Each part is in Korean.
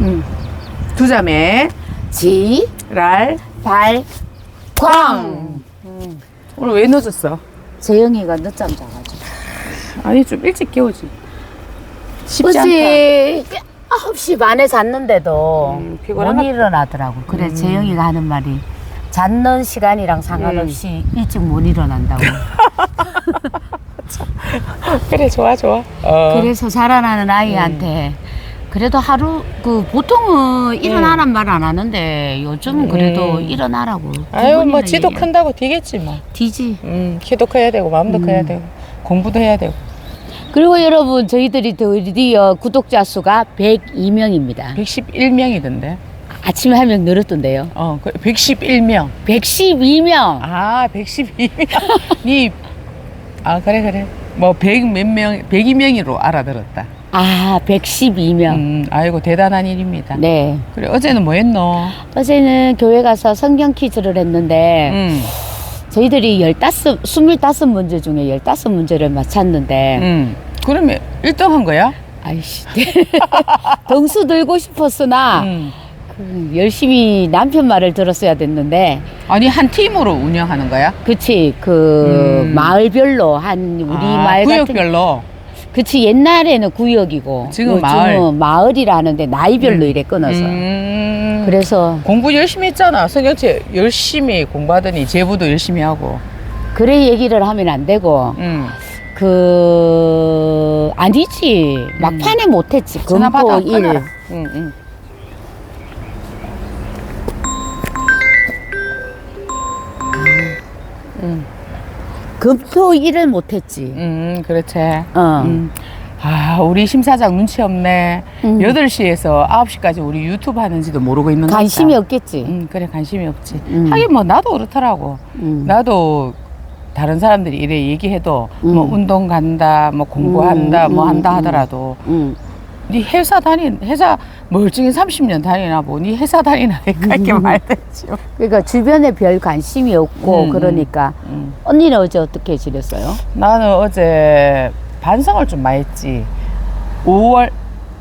음. 두 자매 지, 랄 발, 광. 오늘 왜 늦었어? 재영이가 늦잠 자가지고. 아니 좀 일찍 깨우지. 쉽지 않다. 어제 9시 반에 잤는데도 음, 못 피곤하다. 일어나더라고. 그래, 음. 재영이가 하는 말이 잤는 시간이랑 상관없이 음. 일찍 못 일어난다고. 그래 좋아 좋아. 어. 그래서 자라나는 아이한테 그래도 하루 그 보통은 일어나란 말 안 하는데 요즘 은 그래도 음. 일어나라고. 두 아유 뭐 지도 얘기해. 큰다고 되겠지 뭐. 뒤지. 음 키도 커야 되고 마음도 음. 커야 되고 공부도 해야 되고. 그리고 여러분 저희들이 드디어 구독자 수가 102명입니다. 111명이던데. 아침에 한 명 늘었던데요. 어, 그 111명. 112명. 아, 112명. 니, 아, 그래, 그래. 뭐, 100 몇 명, 102명으로 알아들었다. 아, 112명. 음, 아이고, 대단한 일입니다. 네. 그래, 어제는 뭐 했노? 어제는 교회 가서 성경 퀴즈를 했는데 음, 저희들이 15, 25문제 중에 15문제를 맞췄는데 음. 그러면 1등 한 거야? 아이씨. 등수 들고 싶었으나 음. 그 열심히 남편 말을 들었어야 됐는데 아니, 한 팀으로 운영하는 거야? 그치 그 음. 마을별로 한 우리 아, 마을 같은 구역별로. 그치 옛날에는 구역이고 지금 요즘은 마을. 마을이라는데 나이별로 음. 이래 끊어서 음. 그래서 공부 열심히 했잖아. 성경책 열심히 공부하더니 제부도 열심히 하고. 그래 얘기를 하면 안 되고 음. 그 아니지 막판에 못했지 전화 받아. 금토 일 끊어라. 응, 응. 금토 일을 못했지 음, 그렇지. 어. 음. 아, 우리 심사장 눈치 없네. 음. 8시에서 9시까지 우리 유튜브 하는지도 모르고 있는 거 관심이 없겠지 음, 그래, 관심이 없지. 음. 하긴 뭐, 나도 그렇더라고. 음. 나도 다른 사람들이 이래 얘기해도 뭐, 음. 운동 간다, 뭐, 공부한다, 음, 뭐, 음, 한다 음. 하더라도. 음. 네 회사 다닌, 회사 멀쩡히 30년 다니나 보니 회사 다니나 니까 이렇게 말했지. 그러니까 주변에 별 관심이 없고 음, 그러니까 음. 언니는 어제 어떻게 지냈어요? 나는 어제 반성을 좀 많이 했지. 5월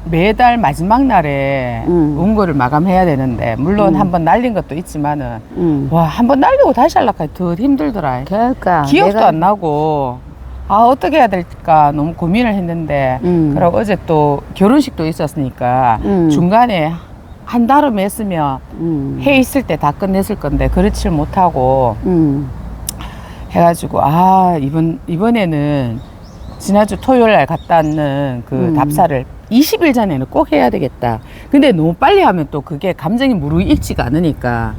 매달 마지막 날에 음. 원고를 마감해야 되는데 물론 음. 한번 날린 것도 있지만은 음. 와 한 번 날리고 다시 하려니까 더 힘들더라. 그러니까 기억도 내가- 안 나고 아 어떻게 해야 될까 너무 고민을 했는데 음. 그리고 어제 또 결혼식도 있었으니까 음. 중간에 한 달을 했으면 음. 해 있을 때 다 끝냈을 건데 그렇지를 못하고 음. 해가지고 아 이번 이번에는 지난주 토요일 날 갔다 왔는 그 음. 답사를 20일 전에는 꼭 해야 되겠다. 근데 너무 빨리 하면 또 그게 감정이 무르익지가 않으니까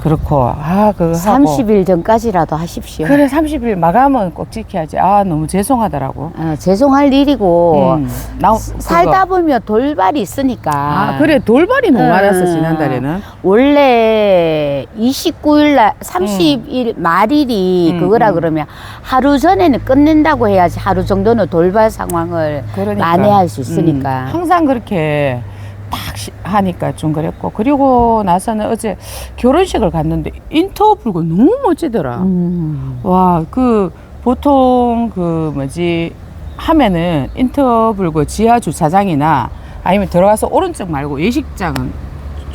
그렇고 아 그거 하고 30일 전까지라도 하십시오. 그래 30일 마감은 꼭 지켜야지. 아 너무 죄송하더라고. 어, 죄송할 일이고 음, 나 살다 보면 돌발이 있으니까. 아 그래 돌발이 너무 음. 많았어 지난달에는. 원래 29일 날 30일 말일이 음, 그거라 음. 그러면 하루 전에는 끝낸다고 해야지 하루 정도는 돌발 상황을 그러니까 만회할 수 있으니까. 음, 항상 그렇게 하니까 좀 그랬고 그리고 나서는 어제 결혼식을 갔는데 인터뷰가 너무 멋지더라. 음. 와그 보통 그 뭐지 하면은 인터뷰고 지하 주차장이나 아니면 들어가서 오른쪽 말고 예식장은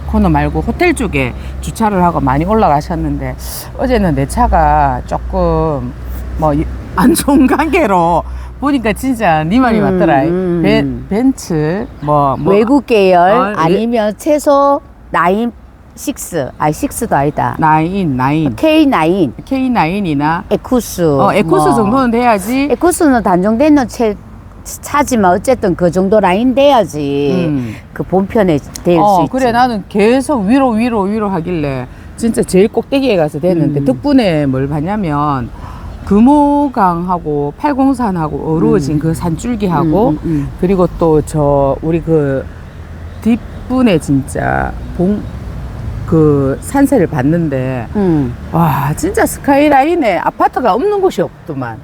코너 말고 호텔 쪽에 주차를 하고 많이 올라가셨는데 어제는 내 차가 조금 뭐 안 좋은 관계로 보니까 진짜 네 말이 음, 맞더라. 음. 벤, 벤츠 뭐, 뭐 외국 계열 어, 아니면 최소 9, 6, 아니 6도 아니다. 나인 나인 K9, K9이나 에쿠스. 어 에코스 뭐. 정도는 돼야지. 에쿠스는 단종된 채 차지만 어쨌든 그 정도 라인 돼야지 음. 그 본편에 될수 어, 있지. 그래 나는 계속 위로 위로 위로 하길래 진짜 제일 꼭대기에 가서 됐는데 음. 덕분에 뭘 봤냐면 금호강하고 팔공산하고 어우러진 음. 그 산줄기하고 음, 음, 그리고 또 저 우리 그 뒷분에 진짜 봉 그 산세를 봤는데 음. 와 진짜 스카이라인에 아파트가 없는 곳이 없더만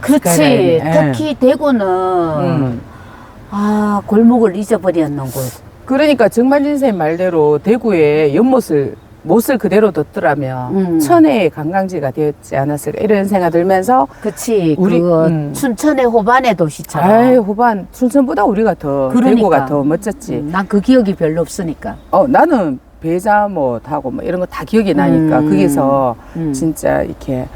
그렇지. 스카이라인에. 예. 특히 대구는 음. 아 골목을 잊어버렸는 곳. 그러니까 정만진 쌤 말대로 대구에 연못을 못을 그대로 뒀더라면 음. 천혜의 관광지가 되었지 않았을까 이런 생각 들면서 그치. 우리- 그 음. 춘천의 호반의 도시처럼. 아이 후반 춘천보다 우리가 더 그러니까. 대구가 더 멋졌지. 음, 난그 기억이 별로 없으니까. 어 나는 배자 뭐 타고 뭐 이런 거 다 기억이 나니까 음. 거기서 음. 진짜 이렇게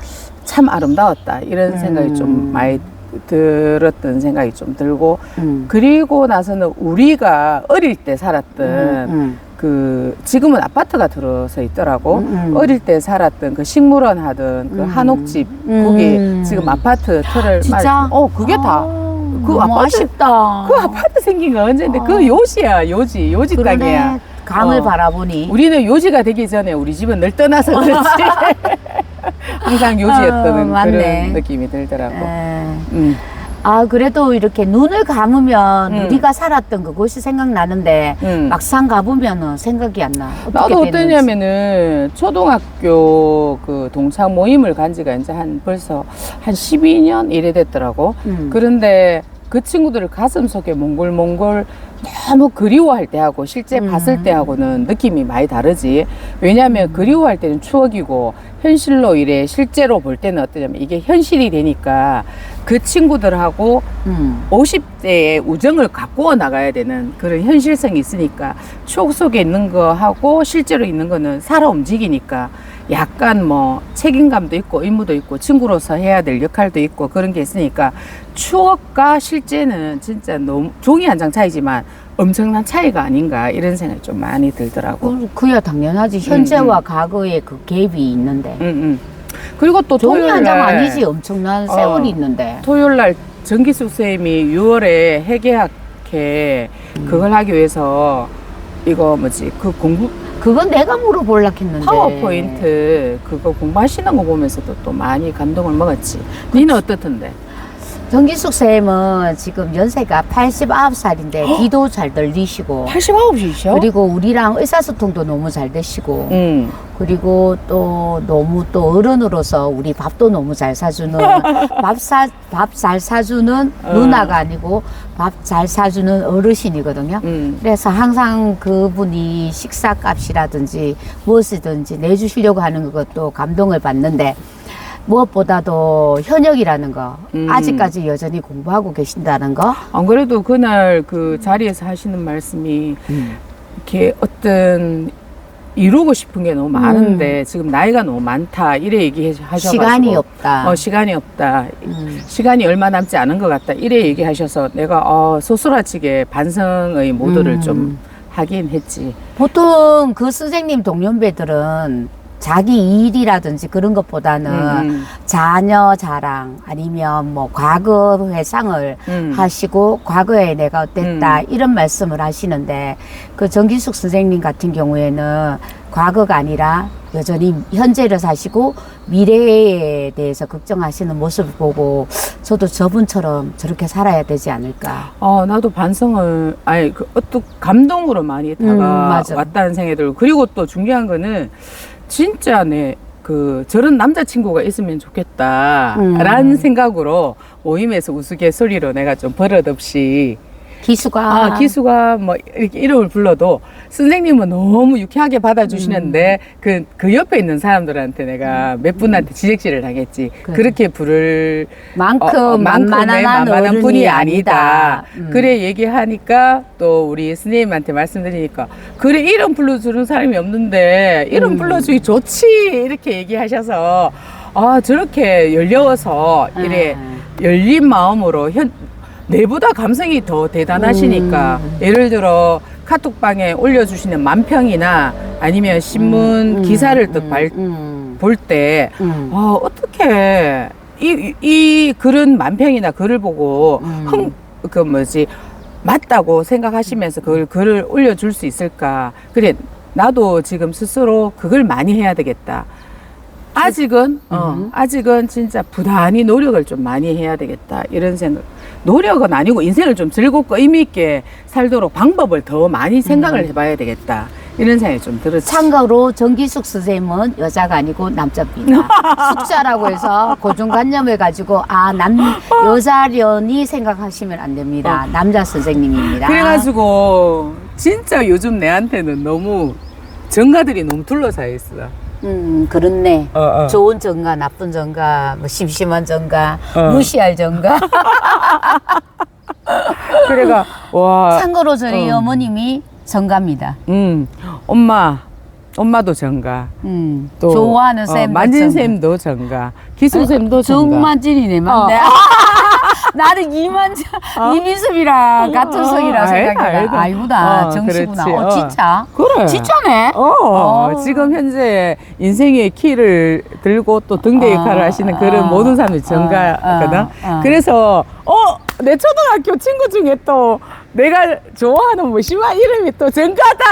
참 아름다웠다 이런 생각이 음. 좀 많이 들었던 생각이 좀 들고 음. 그리고 나서는 우리가 어릴 때 살았던 음, 그 지금은 아파트가 들어서 있더라고 음, 음. 어릴 때 살았던 그 식물원 하던 그 음. 한옥집 음. 거기 지금 아파트 틀을 진짜? 말- 어 그게 다 아, 그 너무 아파트- 아쉽다. 그 아파트 생긴 거 언제인데 아. 그 요지야 요지 요지 그러네. 땅이야 강을 어. 바라보니. 우리는 요지가 되기 전에 우리 집은 늘 떠나서 그렇지 항상 아, 맞네. 그런 느낌이 들더라고 에. 음. 아 그래도 이렇게 눈을 감으면 음. 우리가 살았던 그곳이 생각나는데 음. 막상 가보면은 생각이 안 나. 나도 됐는지. 어떠냐면은 초등학교 그 동창 모임을 간 지가 이제 한 벌써 한 12년 이래 됐더라고. 음. 그런데 그 친구들을 가슴 속에 몽골몽골 너무 그리워할 때하고 실제 음. 봤을 때하고는 느낌이 많이 다르지. 왜냐하면 그리워할 때는 추억이고 현실로 이래 실제로 볼 때는 어떠냐면 이게 현실이 되니까 그 친구들하고 음. 50대의 우정을 가꾸어 나가야 되는 그런 현실성이 있으니까 추억 속에 있는 거 하고 실제로 있는 거는 살아 움직이니까 약간 뭐 책임감도 있고 의무도 있고 친구로서 해야 될 역할도 있고 그런 게 있으니까 추억과 실제는 진짜 너무 종이 한 장 차이지만 엄청난 차이가 아닌가 이런 생각이 좀 많이 들더라고. 그, 그야 당연하지. 현재와 과거의 그 갭이 있는데. 음, 음. 그리고 또 종이 한장날 아니지. 엄청난 어. 세월이 있는데. 토요일 날 정기숙 쌤이 6월에 회계학회 그걸 하기 위해서 이거 뭐지 그 공부 그건 내가 물어볼라 했는데. 파워포인트 그거 공부하시는 거 보면서도 또 많이 감동을 먹었지. 니는 어떻던데? 정기숙 쌤은 지금 연세가 89살인데 귀도 잘 들리시고 89이셔? 그리고 우리랑 의사소통도 너무 잘 되시고 응. 그리고 또 너무 또 어른으로서 우리 밥도 너무 잘 사주는 밥사밥 잘 사주는 어. 누나가 아니고 밥 잘 사주는 어르신이거든요. 응. 그래서 항상 그분이 식사값이라든지 무엇이든지 내주시려고 하는 것도 감동을 받는데 무엇보다도 현역이라는 거 음. 아직까지 여전히 공부하고 계신다는 거 안 그래도 그날 그 자리에서 하시는 말씀이 이렇게 어떤 이루고 싶은 게 너무 많은데 지금 나이가 너무 많다 이래 얘기하셔가지고 시간이 없다. 어, 시간이 없다. 음. 시간이 얼마 남지 않은 것 같다. 이래 얘기하셔서 내가 어, 소스라치게 반성의 모드를 음. 좀 하긴 했지. 보통 그 선생님 동년배들은 자기 일이라든지 그런 것보다는 음, 자녀 자랑 아니면 뭐 과거 회상을 음. 하시고 과거에 내가 어땠다 이런 말씀을 하시는데 그 정기숙 선생님 같은 경우에는 과거가 아니라 여전히 현재를 사시고 미래에 대해서 걱정하시는 모습을 보고 저도 저분처럼 저렇게 살아야 되지 않을까. 어, 나도 반성을, 아니, 그, 어떤 감동으로 많이 음. 다가왔다는 생각이 들고. 그리고 또 중요한 거는, 진짜 내, 그, 저런 남자친구가 있으면 좋겠다. 음. 라는 생각으로 모임에서 우스갯소리로 내가 좀 버릇없이 기수가 아, 기수가 뭐 이렇게 이름을 불러도 선생님은 너무 유쾌하게 받아주시는데 그, 그 옆에 있는 사람들한테 내가 몇 분한테 지적질을 당했지. 그래. 그렇게 부를 만큼 어, 어, 만만한, 만만한 분이 아니다. 음. 그래 얘기하니까 또 우리 스님한테 말씀드리니까 그래 이름 불러주는 사람이 없는데 이름 음. 불러주기 좋지 이렇게 얘기하셔서 아 저렇게 열려서 이래 음. 열린 마음으로 현 내보다 감성이 더 대단하시니까 음. 예를 들어 카톡방에 올려주시는 만평이나 아니면 신문 음, 기사를 음, 또 발, 음, 볼 때, 음. 아, 어떻게, 이, 이 글은 만평이나 글을 보고, 음. 흥, 그 뭐지, 맞다고 생각하시면서 그걸 글을 올려줄 수 있을까. 그래, 나도 지금 스스로 그걸 많이 해야 되겠다. 아직은, 어, 음. 아직은 진짜 부단히 노력을 좀 많이 해야 되겠다. 이런 생각. 노력은 아니고 인생을 좀 즐겁고 의미 있게 살도록 방법을 더 많이 생각을 음. 해봐야 되겠다. 이런 생각이 좀 들었지. 참고로 정기숙 선생님은 여자가 아니고 남자입니다. 숙자라고 해서 고정관념을 가지고 아 남 여자련이 생각하시면 안 됩니다. 남자 선생님입니다. 그래가지고 진짜 요즘 내한테는 너무 정가들이 너무 둘러싸여 있어. 음, 그렇네. 어, 어. 좋은 정가, 나쁜 정가, 뭐 심심한 정가, 어. 무시할 정가. 그래가 와, 참고로 저희 어. 어. 머님이 정가입니다. 음, 엄마, 엄마도 정가. 음, 또 좋아하는 어, 쌤. 만진 쌤도 정가. 기수 쌤도 정가. 정만진이네, 맞네. 어. 나는 이만자, 어? 이민섭이랑 같은 어, 성이라. 알다. 아이구나, 어, 정씨구나. 그렇지. 어, 어. 진짜? 그래. 진짜네? 어, 어. 지금 현재 인생의 키를 들고 또 등대 어, 역할을 하시는 그런 어, 모든 정가거든. 어, 어. 그래서, 어, 내 초등학교 친구 중에 또 내가 좋아하는 뭐 심한 이름이 또 정가다.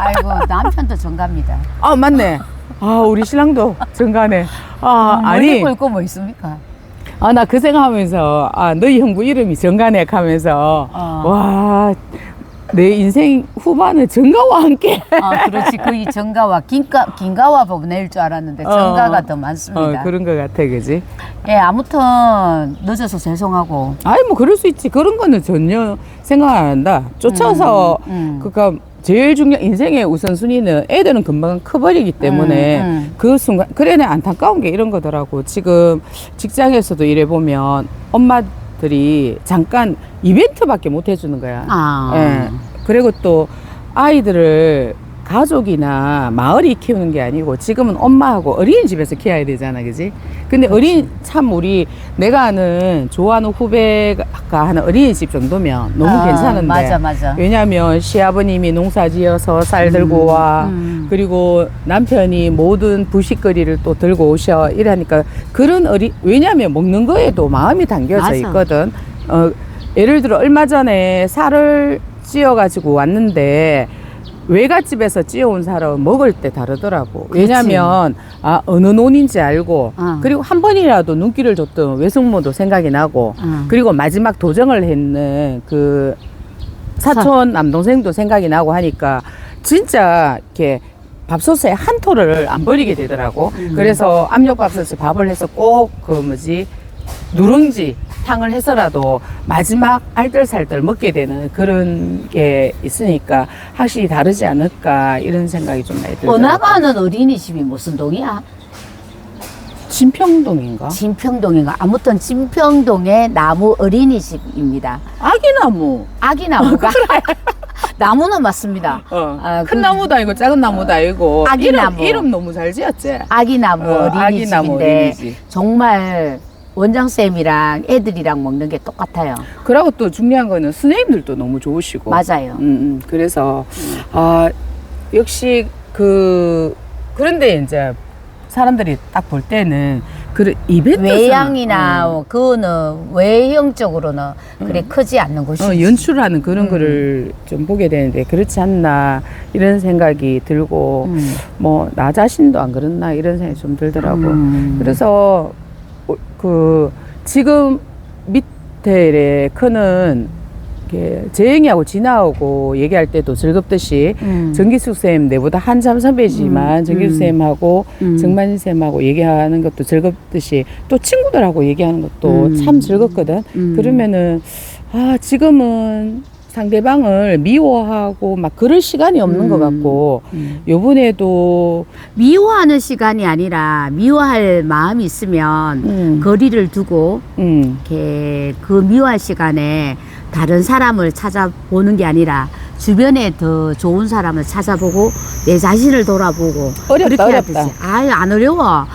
아이고, 남편도 정가입니다. 아, 맞네. 아, 우리 신랑도 정가네. 아, 아니. 아니. 멀고 뭐 있습니까? 아, 나 그 생각하면서, 아, 너희 형부 이름이 정가네 하면서, 어. 와, 내 인생 후반은 정가와 함께. 아, 그렇지. 거의 정가와 긴가, 긴가와 보낼 줄 알았는데 정가가 어. 더 많습니다. 어, 그런 것 같아, 그지? 예, 아무튼 늦어서 죄송하고. 아이, 뭐, 그럴 수 있지. 그런 거는 전혀 생각 안 한다. 쫓아서, 음, 음. 그니까, 제일 중요, 인생의 우선순위는 애들은 금방 커버리기 때문에 음, 음. 그 순간, 그래, 내 안타까운 게 이런 거더라고. 지금 직장에서도 일해 보면 엄마들이 잠깐 이벤트밖에 못 해주는 거야. 아. 예. 그리고 또 아이들을 가족이나 마을이 키우는 게 아니고 지금은 엄마하고 어린이집에서 키워야 되잖아, 그지? 근데 어린 참 우리 내가 아는 좋아하는 후배가 하는 어린이집 정도면 너무 아, 괜찮은데. 맞아, 맞아. 왜냐하면 시아버님이 농사지어서 쌀 들고 와 음. 그리고 남편이 모든 부식거리를 또 들고 오셔 이러니까 그런 어리 왜냐하면 먹는 거에도 마음이 담겨져 맞아. 있거든. 어 예를 들어 얼마 전에 살을 찌어 가지고 왔는데 외갓집에서 찌어온 살은 먹을 때 다르더라고. 왜냐하면 아 어느 논인지 알고 어. 그리고 한 번이라도 눈길을 줬던 외숙모도 생각이 나고 어. 그리고 마지막 도정을 했는 그 사촌 남동생도 생각이 나고 하니까 진짜 이렇게 밥솥에 한 토를 안 버리게 되더라고. 그래서 압력밥솥에 밥을 해서 꼭 그 뭐지 누룽지 탕을 해서라도 마지막 알뜰살뜰 먹게 되는 그런 게 있으니까 확실히 다르지 않을까 이런 생각이 좀 많이 들더라고. 번화가는 어린이집이 무슨 동이야? 진평동인가? 진평동인가? 아무튼 진평동의 나무 어린이집입니다. 아기나무. 아기 나무가 나무는 맞습니다. 어. 아, 큰 그- 나무도 아니고 작은 나무도 아니고 아기 이름, 나무. 이름 너무 잘 지었지. 아기 나무 어, 아기 나무 어린이집인데 어린이집. 정말 원장 쌤이랑 애들이랑 먹는 게 똑같아요. 그리고 또 중요한 거는 선생님들도 너무 좋으시고. 맞아요. 음, 음. 그래서 아 역시 그 그런데 이제 사람들이 딱 볼 때는 그 이벤트 외양이나 어, 그거는 외형적으로는 그래 크지 않는 곳이지. 어, 연출하는 그런 음. 거를 좀 보게 되는데 그렇지 않나 이런 생각이 들고 음. 뭐나 자신도 안 그렇나 이런 생각이 좀 들더라고. 음. 그래서 어, 그 지금 밑에 크는 재영이하고 진아하고 얘기할 때도 즐겁듯이 음. 정기숙 쌤 내보다 한참 선배지만 음, 정기숙 음. 쌤하고 음. 정만진 쌤하고 얘기하는 것도 즐겁듯이 또 친구들하고 얘기하는 것도 음. 참 즐겁거든. 음. 그러면은 아 지금은 상대방을 미워하고 막 그럴 시간이 없는 음. 것 같고 음. 요번에도 미워하는 시간이 아니라 미워할 마음이 있으면 음, 거리를 두고 음. 이렇게 그 미워할 시간에 다른 사람을 찾아보는 게 아니라 주변에 더 좋은 사람을 찾아보고 내 자신을 돌아보고 어렵다, 그렇게 해야 어렵다. 되지. 아유 안 어려워.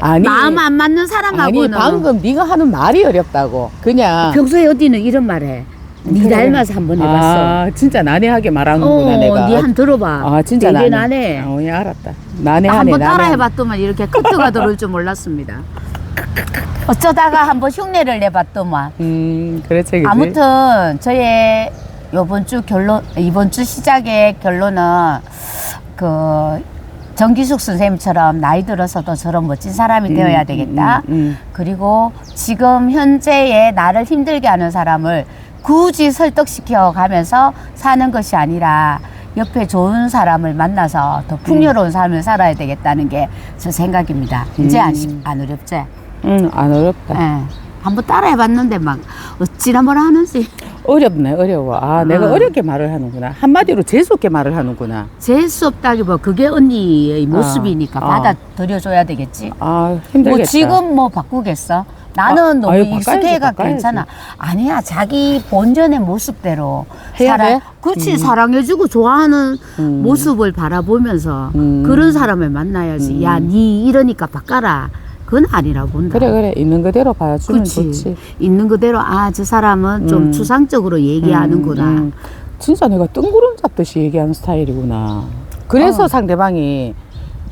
아니 마음 안 맞는 아니 사람하고는 방금 네가 하는 말이 어렵다고 그냥 평소에 어디는 이런 말해. 네. 닮아서 한번 해봤어. 아 진짜 난해하게 말하는구나 어, 내가 네한 들어봐. 아 진짜 되게 나네. 나네. 어, 예, 알았다. 나네하네. 한번 나네. 따라해봤더만 이렇게 커트가 들어올 줄 몰랐습니다. 어쩌다가 한번 흉내를 내봤더만. 음, 그렇지, 그지. 아무튼 저의 이번 주 결론 이번 주 시작의 결론은 그 정기숙 선생님처럼 나이 들어서도 저런 멋진 사람이 되어야 되겠다. 음, 음, 그리고 지금 현재의 나를 힘들게 하는 사람을 굳이 설득시켜 가면서 사는 것이 아니라 옆에 좋은 사람을 만나서 더 풍요로운 삶을 살아야 되겠다는 게저 생각입니다. 이제 안, 시- 안 어렵지? 음, 안 어렵다. 예. 한번 따라해봤는데 막 어찌나 뭐라 하는지. 어렵네, 어려워. 아, 내가 어. 어렵게 말을 하는구나. 한마디로 재수없게 말을 하는구나. 재수 없다기보다 그게 언니의 모습이니까 어. 받아들여줘야 되겠지. 아, 힘들겠다. 뭐 지금 뭐 바꾸겠어? 나는 아, 너무 아유, 익숙해가 바꿔야지. 괜찮아. 아니야, 자기 본전의 모습대로 해야 사랑, 돼? 그렇지 음. 사랑해주고 좋아하는 음. 모습을 바라보면서 음. 그런 사람을 만나야지. 음. 야, 니 이러니까 바꿔라. 그건 아니라고 본다. 그래, 그래. 있는 그대로 봐주면 그치. 좋지. 있는 그대로 아, 저 사람은 좀 음. 추상적으로 얘기하는구나. 음, 음. 진짜 내가 뜬구름 잡듯이 얘기하는 스타일이구나. 그래서 어. 상대방이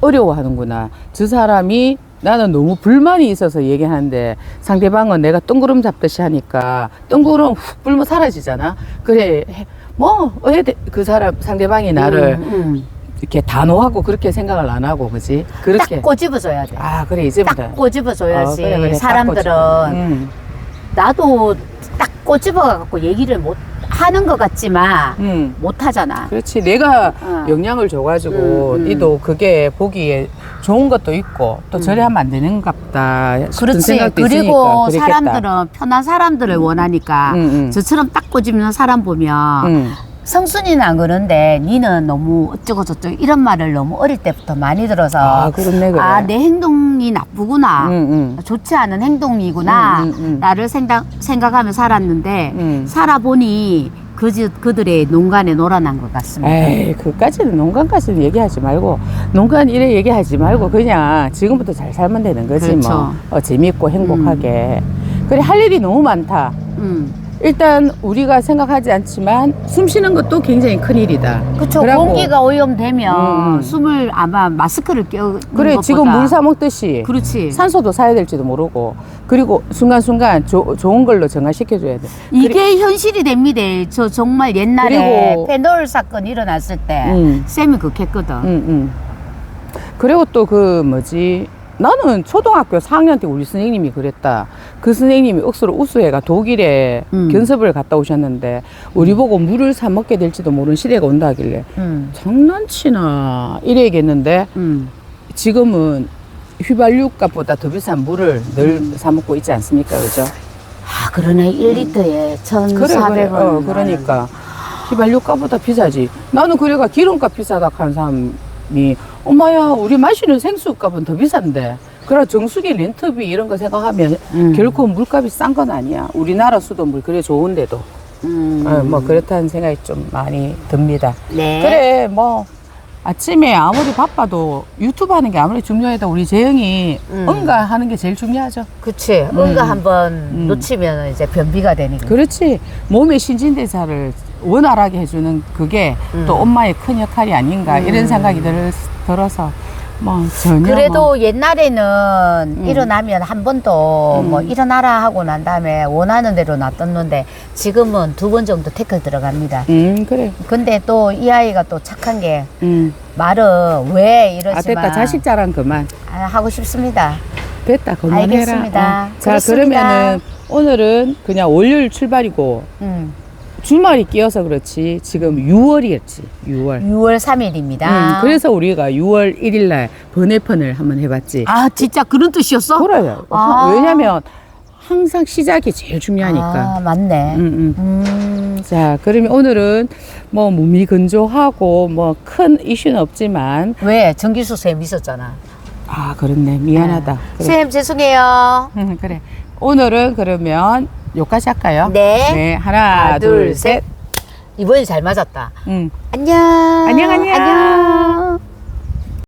어려워하는구나. 저 사람이 나는 너무 불만이 있어서 얘기하는데 상대방은 내가 뜬구름 잡듯이 하니까 뜬구름 훅 불면 사라지잖아. 그래, 해- 뭐, 왜 그 사람, 상대방이 나를 음, 음. 이렇게 단호하고 그렇게 생각을 안 하고, 그지? 그렇게. 딱 꼬집어줘야 돼. 아, 그래, 이제부터. 딱 꼬집어줘야지. 어, 그래, 그래, 딱 사람들은 꽂혀. 음, 나도 딱 꼬집어 갖고 얘기를 못 하는 것 같지만 음. 못 하잖아. 그렇지. 내가 어. 영향을 줘가지고 음, 음. 니도 그게 보기에 좋은 것도 있고 또 음. 저래 하면 안 되는갑다 싶은 그렇지. 생각도 그리고 있으니까. 사람들은 편한 사람들을 원하니까 음, 음. 저처럼 딱 꼬집는 사람 보면 음. 성순이는 안 그런데 니는 너무 어쩌고 저쩌고 이런 말을 너무 어릴 때부터 많이 들어서 아 그렇네 그래. 아, 내 행동이 나쁘구나. 음, 음. 좋지 않은 행동이구나. 음, 음, 음. 나를 생각, 생각하며 살았는데 음. 살아보니 그, 그들의 농간에 놀아난 것 같습니다. 에이 그까지는 농간까지는 얘기하지 말고 농간 이래 얘기하지 말고 그냥 지금부터 잘 살면 되는 거지 그렇죠. 뭐 어, 재밌고 행복하게 그래 할 일이 너무 많다 음. 일단 우리가 생각하지 않지만 숨 쉬는 것도 굉장히 큰 일이다. 그래갖고 공기가 오염되면 음, 음. 숨을 아마 마스크를 껴. 그래 지금 물 사 먹듯이 그렇지. 산소도 사야 될지도 모르고 그리고 순간순간 조- 좋은 걸로 정화시켜줘야 돼. 이게 현실이 됩니다. 저 정말 옛날에 그리고- 페놀 사건 일어났을 때 음. 쌤이 그렇게 했거든. 응, 응. 그리고 또 그 뭐지 나는 초등학교 4학년 때 우리 선생님이 그랬다. 그 선생님이 억수로 우수해가 독일에 음. 견습을 갔다 오셨는데 우리 보고 물을 사 먹게 될지도 모르는 시대가 온다 하길래 음. 장난치나 이래 얘기했는데 음. 지금은 휘발유 값보다 더 비싼 물을 늘 사 먹고 있지 않습니까? 그죠? 아, 그러네. 1리터에 1,400원. 그래, 그래. 어, 그러니까. 휘발유 값보다 비싸지. 나는 그래가 기름값 비싸다 하는 사람이, 엄마야, 우리 마시는 생수 값은 더 비싼데. 그래, 정수기 렌트비 이런 거 생각하면 음. 결코 물값이 싼 건 아니야. 우리나라 수돗물 그래 좋은데도. 음. 어, 뭐, 그렇다는 생각이 좀 많이 듭니다. 네. 그래, 뭐, 아침에 아무리 바빠도 유튜브 하는 게 아무리 중요해도 우리 재영이 음. 응가 하는 게 제일 중요하죠. 그치. 음. 응가 한번 음. 놓치면 이제 변비가 되니까. 그렇지. 몸의 신진대사를 원활하게 해주는 그게 음. 또 엄마의 큰 역할이 아닌가 음. 이런 생각이 들, 들어서 뭐 전혀 그래도 뭐, 옛날에는 일어나면 한 번도 음. 뭐 일어나라 하고 난 다음에 원하는 대로 놔뒀는데 지금은 두 번 정도 태클 들어갑니다. 음 그래. 근데 또 이 아이가 또 착한 게 음. 말은 왜 이러지만 아 됐다 자식 자랑 그만. 아, 하고 싶습니다. 됐다 그만해라. 알겠습니다. 어. 자 그렇습니다. 그러면은 오늘은 그냥 월요일 출발이고 음, 주말이 끼어서 그렇지 지금 6월이었지 6월. 6월 3일입니다. 음, 그래서 우리가 6월 1일 날 번외편을 한번 해봤지. 아 진짜 그런 뜻이었어? 그래요. 아. 왜냐면 항상 시작이 제일 중요하니까. 아 맞네. 음, 음. 음, 자, 그러면 오늘은 뭐 몸이 건조하고 뭐 큰 이슈는 없지만 왜 정기수 쌤 있었잖아. 아, 그렇네. 미안하다. 그래. 쌤 죄송해요. 음, 그래. 오늘은 그러면 여기까지 할까요? 네. 하나, 하나, 둘, 둘, 셋. 이번에 잘 맞았다. 음. 안녕. 안녕, 안녕. 안녕.